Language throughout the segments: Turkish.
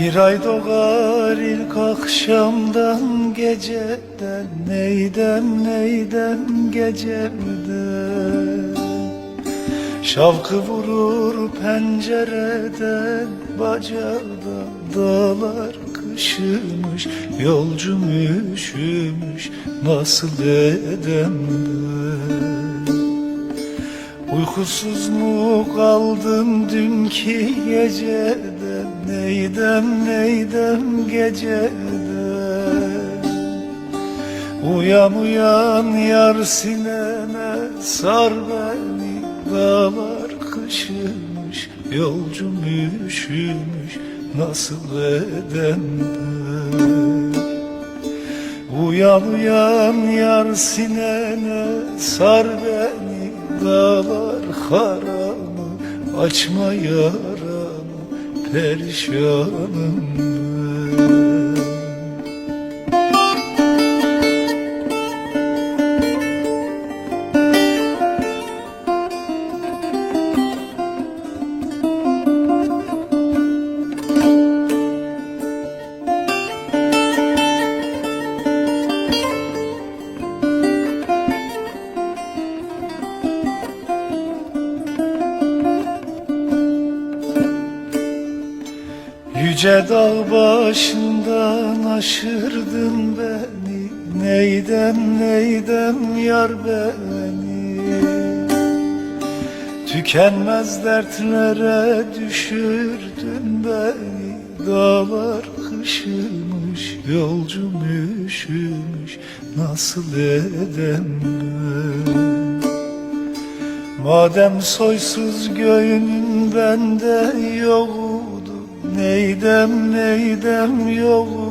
Bir ay doğar ilk akşamdan geceden Neydem neydem gecemden Şavkı vurur pencereden Bacadan dağlar kışımış Yolcum üşümüş nasıl edem Uykusuz mu kaldım dünkü geceden Neydem neydem geceden? Uyan uyan yar sinene sar beni Dağlar kışımış yolcum üşümüş Nasıl edem ben? Uyan uyan yar sinene sar beni Dağlar haramı açma yaramı Perişanım ben Yüce dağ başından aşırdın beni. Neydem neydem yar beni? Tükenmez dertlere düşürdün beni. Dağlar kışımış yolcum üşümüş. Nasıl edem ben Madem soysuz göğünün bende yoktu Neydem neydem yoktu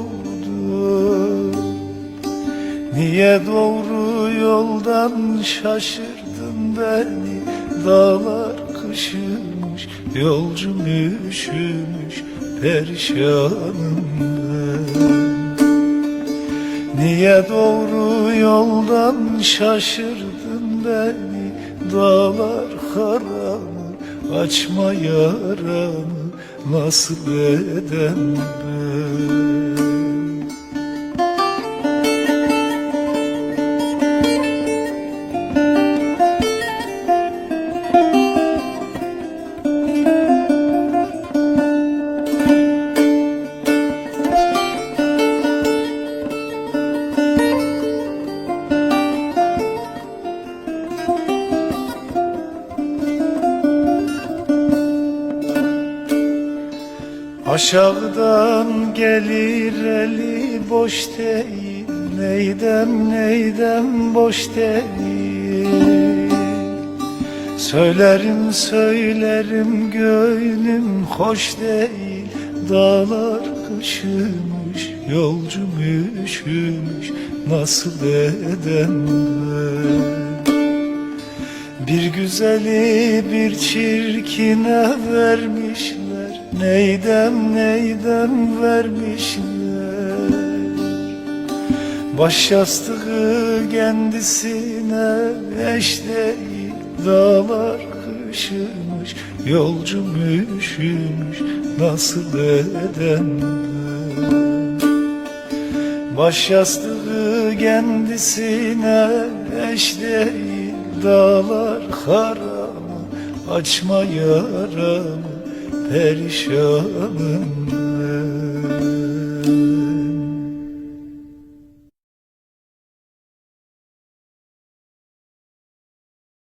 Niye doğru yoldan şaşırdın beni? Dağlar kışımış yolcum üşümüş Perişanım Niye doğru yoldan şaşırdın beni? Dağlar haramı açma yaramı Nasıl edem ben Aşağıdan gelir eli boş değil Neydem neydem boş değil. Söylerim söylerim gönlüm hoş değil Dağlar kışımış yolcum üşümüş Nasıl edem ben? Bir güzeli bir çirkine vermişler Neydem neydem vermişler? Baş yastığı kendisine eş değil Dağlar kışımış yolcum üşümüş Nasıl edem ben Baş yastığı kendisine eş değil Dağlar haramı açma yaramı Perişanım